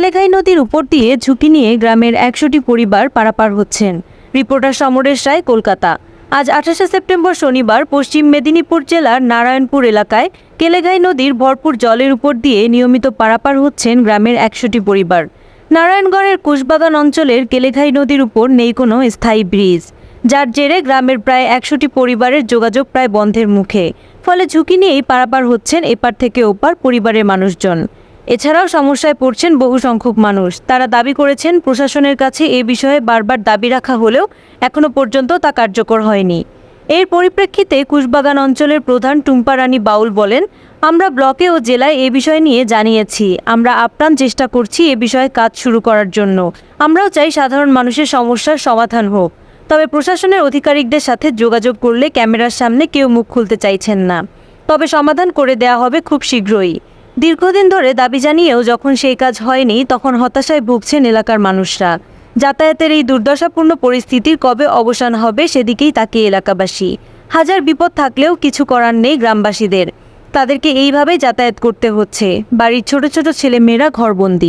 কেলেঘাই নদীর উপর দিয়ে ঝুঁকি নিয়ে গ্রামের একশোটি পরিবার পারাপার হচ্ছেন। রিপোর্টার সমরেশ রায়, কলকাতা। আজ আঠাশে সেপ্টেম্বর শনিবার পশ্চিম মেদিনীপুর জেলার নারায়ণপুর এলাকায় কেলেঘাই নদীর ভরপুর জলের উপর দিয়ে নিয়মিত পারাপার হচ্ছেন গ্রামের একশোটি পরিবার। নারায়ণগড়ের কুশবাগান অঞ্চলের কেলেঘাই নদীর উপর নেই কোনো স্থায়ী ব্রিজ। যার জেরে গ্রামের প্রায় একশোটি পরিবারের যোগাযোগ প্রায় বন্ধের মুখে। ফলে ঝুঁকি নিয়েই পারাপার হচ্ছেন এপার থেকে ওপার পরিবারের মানুষজন। এছাড়াও সমস্যায় পড়ছেন বহু সংখ্যক মানুষ। তারা দাবি করেছেন প্রশাসনের কাছে এ বিষয়ে বারবার দাবি রাখা হলেও এখনও পর্যন্ত তা কার্যকর হয়নি। এর পরিপ্রেক্ষিতে কুশবাগান অঞ্চলের প্রধান টুম্পা রানী বাউল বলেন, আমরা ব্লকে ও জেলায় এ বিষয় নিয়ে জানিয়েছি। আমরা আপ্রাণ চেষ্টা করছি এ বিষয়ে কাজ শুরু করার জন্য। আমরাও চাই সাধারণ মানুষের সমস্যার সমাধান হোক। তবে প্রশাসনের আধিকারিকদের সাথে যোগাযোগ করলে ক্যামেরার সামনে কেউ মুখ খুলতে চাইছেন না। তবে সমাধান করে দেয়া হবে খুব শীঘ্রই। দীর্ঘদিন ধরে দাবি জানিয়েও যখন সেই কাজ হয়নি, তখন হতাশায় ভুগছেন এলাকার মানুষরা। যাতায়াতের এই দুর্দশাপূর্ণ পরিস্থিতির কবে অবসান হবে সেদিকেই তাকে এলাকাবাসী। হাজার বিপদ থাকলেও কিছু করার নেই গ্রামবাসীদের। তাদেরকে এইভাবে যাতায়াত করতে হচ্ছে। বাড়ির ছোট ছোট ছেলেমেয়েরা ঘরবন্দি।